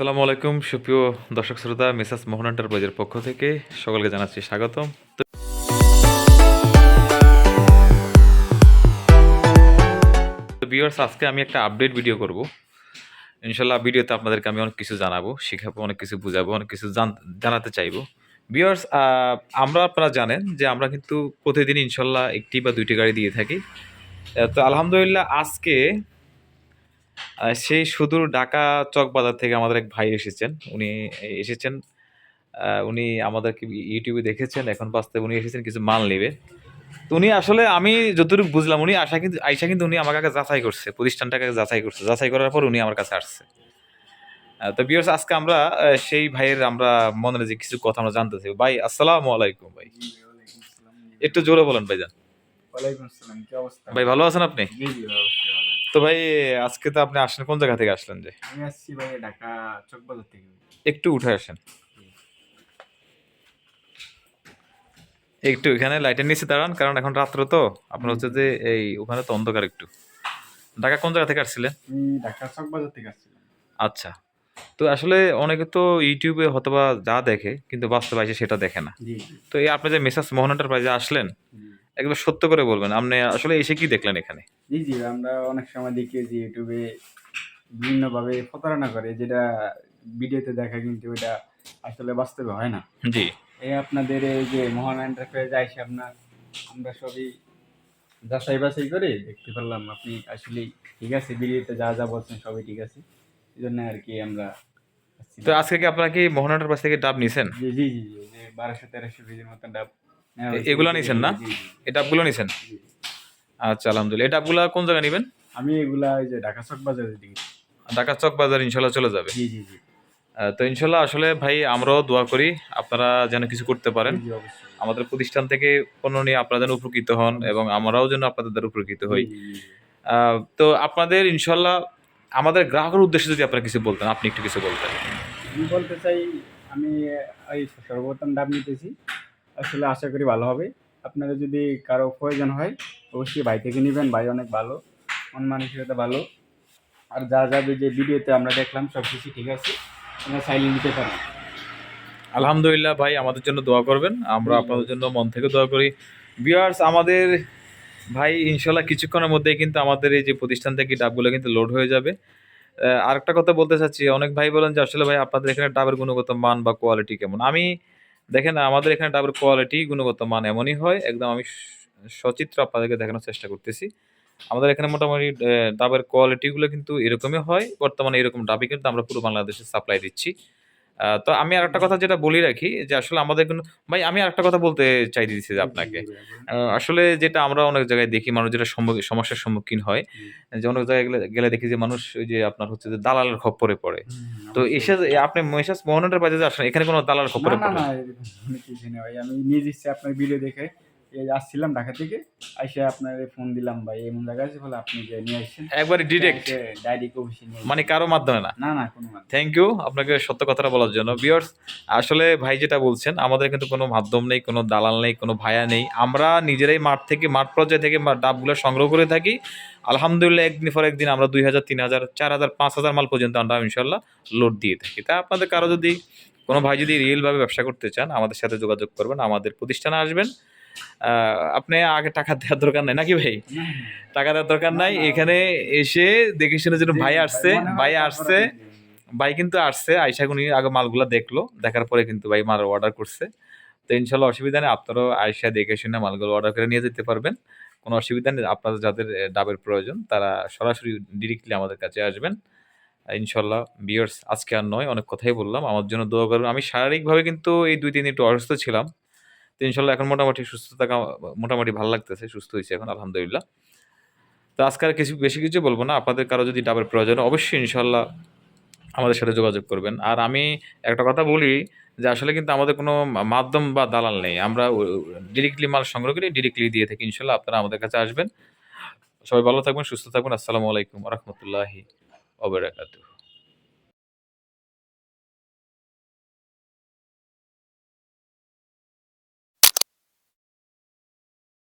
আসসালামু আলাইকুম, সুপ্রিয় দর্শক শ্রোতা, মিসাস মোহন এন্টারপ্রাইজের পক্ষ থেকে সকলকে জানাচ্ছি স্বাগতম। তো ভিউয়ার্স আজকে আমি একটা আপডেট ভিডিও করব। ইনশাল্লাহ ভিডিওতে আপনাদেরকে আমি অনেক কিছু জানাব, শেখাবো, অনেক কিছু বুঝাবো, অনেক কিছু জান- জানাতে চাইব। ভিউয়ার্স আমরা আপনারা জানেন যে আমরা কিন্তু প্রতিদিন ইনশাল্লাহ একটি বা দুইটি গাড়ি দিয়ে থাকি। তো আলহামদুলিল্লাহ আজকে সেই সুদূর ঢাকা চক বাজার থেকে আমাদের এক ভাই এসেছেন। উনি এসেছেন উনি আমাদেরকে ইউটিউবে দেখেছেন এখন বাস্তবে উনি এসেছেন কিছু মাল নেবে। তো উনি আসলে আমি যতটুকু বুঝলাম উনি আশা কিন্তু আইসা কিন্তু উনি আমার কাছে যাচাই করছে প্রতিষ্ঠানটাকে যাচাই করছে। যাচাই করার পর উনি আমার কাছে আসছে। তো বিয়ার্স আজকে আমরা সেই ভাইয়ের আমরা মনে যে কিছু কথা আমরা জানতে চাই। ভাই আসসালামু আলাইকুম ভাই। একটু জোরে বলেন কি অবস্থা? ভাই ভালো আছেন আপনি? তো ভাই আজকে তো আপনি আসলেন কোন জায়গা থেকে আসলেন যে? আমি আসছি ভাই ঢাকা চকবাজার থেকে। একটু উঠে আসেন। একটু এখানে লাইটের নিচে দাঁড়ান কারণ এখন রাত্র তো। আপনার হচ্ছে যে এই ওখানে তো অন্ধকার একটু। ঢাকা কোন জায়গা থেকে আসছিলেন? ঢাকা চকবাজার থেকে আসছিলাম। আচ্ছা। তো আসলে অনেকে তো ইউটিউবে হয়তোবা যা দেখে কিন্তু বাস্তবে সেটা দেখে না। তো এই আপনি যে মেসাজ মোহন এন্টারপ্রাইজে আসলেন একবার সত্য করে বলবেন। আপনি আসলে এসে কি দেখলেন এখানে? জি জি আমরা অনেক সময় দেখি যে ইউটিউবে বিভিন্নভাবে প্রতারণা করে যেটা ভিডিওতে দেখা কিন্তু এটা আসলে বাস্তবে হয় না। জি। এই আপনাদের এই যে মহান এন্টারপ্রাইজ আইসে আপনার আমরা সবই যাচাই বাছাই করে দেখতে পারলাম আপনি আসলে ঠিক আছে ভিডিওতে যা যা বলছেন সবই ঠিক আছে। এই জন্য আর কি আমরা তো আজকে কি আপনারা কি মোহন এন্টারপ্রাইজ থেকে ডাব নিছেন? জি জি জি বারোশো তেরোশো কেজির মতন ডাব। এগুলা নিছেন না? এই ডাবগুলো নিছেন? আচ্ছা আলহামদুলিল্লাহ। এই ডাবগুলো কোন জায়গায় নেবেন? আমি এগুলা ওই যে ঢাকা চক বাজারে দিই ঢাকা চক বাজার ইনশাল্লাহ চলে যাবে। জি জি জি। তো ইনশাল্লাহ আসলে ভাই আমরাও দোয়া করি আপনারা যেন কিছু করতে পারেন। আমাদের প্রতিষ্ঠান থেকে পণ্য নিয়ে আপনারা যেন উপকৃত হন এবং আমরাও যেন আপনাদের দ্বারা উপকৃত হই। তো আপনাদের ইনশাল্লাহ আমাদের গ্রাহকের উদ্দেশ্যে যদি আপনারা কিছু বলতেন আপনি একটু কিছু বলতেন। আমি বলতে চাই আমি এই সর্বপ্রথম ডাব নিতেছি। আসলে আশা করি ভালো হবে। আপনাদের যদি কারও প্রয়োজন হয় অবশ্যই ভাই থেকে নেবেন। ভাই অনেক ভালো মন মানসিকতা ভালো। আর যা যা যে ভিডিওতে আমরা দেখলাম সব কিছু ঠিক আছে। আমরা সাইলেন্ট নিতে পারি। আলহামদুলিল্লাহ ভাই আমাদের জন্য দোয়া করবেন। আমরা আপনাদের জন্য মন থেকে দোয়া করি। বিয়ার্স আমাদের ভাই ইনশাল্লাহ কিছুক্ষণের মধ্যেই কিন্তু আমাদের এই যে প্রতিষ্ঠান থেকে ডাবগুলো কিন্তু লোড হয়ে যাবে। আরেকটা কথা বলতে চাচ্ছি। অনেক ভাই বলেন যে আসলে ভাই আপনাদের এখানে ডাবের গুণগত মান বা কোয়ালিটি কেমন? আমি দেখেন, আমাদের এখানে ডাবের কোয়ালিটি গুণগত মান এমনই হয়, একদম আমি সচিত্র আপনাদেরকে দেখানোর চেষ্টা করতেছি। আমাদের এখানে মোটামুটি ডাবের কোয়ালিটিগুলো কিন্তু এরকমই হয়, বর্তমানে এরকম ডাবই কিন্তু আমরা পুরো বাংলাদেশে সাপ্লাই দিচ্ছি। তো আমি আর একটা কথা যেটা বলি রাখি যে আসলে আমাদের কোনো ভাই আমি আর একটা কথা বলতে চাই দিচ্ছি যে আপনাকে। আসলে যেটা আমরা অনেক জায়গায় দেখি মানুষ যেটা সমস্যার সম্মুখীন হয় যে অনেক জায়গায় গেলে দেখি যে মানুষ ওই যে আপনার হচ্ছে যে দালালের খপ্পরে পড়ে। তো এসে আপনি মহিষাস মোহনের বাজে যে আসেন এখানে কোনো দালাল খপ্পরে না পড়ে? না আমি নিজে আপনার ভিডিও দেখে। এই আসছিলাম ঢাকা থেকে এসে আপনার ফোন দিলাম ভাই এমন জায়গায় আছে বলে আপনি যে নিয়ে আসছেন একবারে ডিরেক্ট অফিসে নিয়ে মানে কারও মাধ্যমে না? না না কোনো থ্যাংক ইউ আপনাকে সত্য কথাটা বলার জন্য। বিয়ার্স আসলে ভাই যেটা বলছেন আমাদের কিন্তু কোনো মাধ্যম নেই কোনো দালাল নেই কোনো ভায়া নেই। আমরা নিজেরাই মাঠ থেকে মাঠ পর্যায়ে থেকে ডাবগুলো সংগ্রহ করে থাকি। আলহামদুলিল্লাহ একদিন পর একদিন আমরা দুই হাজার তিন হাজার চার হাজার পাঁচ হাজার মাল পর্যন্ত আমরা ইনশাল্লাহ লোড দিয়ে থাকি। তা আপনাদের কারও যদি কোনো ভাই যদি রিয়েলভাবে ব্যবসা করতে চান আমাদের সাথে যোগাযোগ করবেন আমাদের প্রতিষ্ঠানে আসবেন। আপনি আগে টাকা দেওয়ার দরকার নাই নাকি ভাই? টাকা দেওয়ার দরকার নাই। এখানে এসে দেখে শুনে যেন ভাই আসছে ভাই আসছে ভাই কিন্তু আসছে আইসা উনি আগে মালগুলা দেখল দেখার পরে কিন্তু ভাই মাল অর্ডার করছে। তো ইনশাল্লাহ অসুবিধা নেই আপনারাও আইসা দেখে শুনে মালগুলো অর্ডার করে নিয়ে যেতে পারবেন। কোনো অসুবিধা নেই আপনাদের যাদের ডাবের প্রয়োজন তারা সরাসরি ডিরেক্টলি আমাদের কাছে আসবেন। ইনশাল্লাহ বিয়ার্স আজকে আর নয় অনেক কথাই বললাম। আমার জন্য দোয়া করবেন। আমি শারীরিকভাবে কিন্তু এই দুই তিন একটু অসুস্থ ছিলাম। তো ইনশাল্লাহ এখন মোটামুটি সুস্থ থাকা মোটামুটি ভালো লাগতেছে, সুস্থ হয়েছে এখন, আলহামদুলিল্লাহ। তো আজকে আর কিছু বেশি কিছু বলব না, আপনাদের কারও যদি ডাবের প্রয়োজন অবশ্যই ইনশাল্লাহ আমাদের সাথে যোগাযোগ করবেন। আর আমি একটা কথা বলি যে আসলে কিন্তু আমাদের কোনো মাধ্যম বা দালাল নেই। আমরা ডিরেক্টলি মাল সংগ্রহ করে ডিরেক্টলি দিয়ে থাকি, ইনশাল্লাহ আপনারা আমাদের কাছে আসবেন। সবাই ভালো থাকবেন, সুস্থ থাকবেন। আসসালামু আলাইকুম রহমতুল্লাহি ওবরাকাতুহ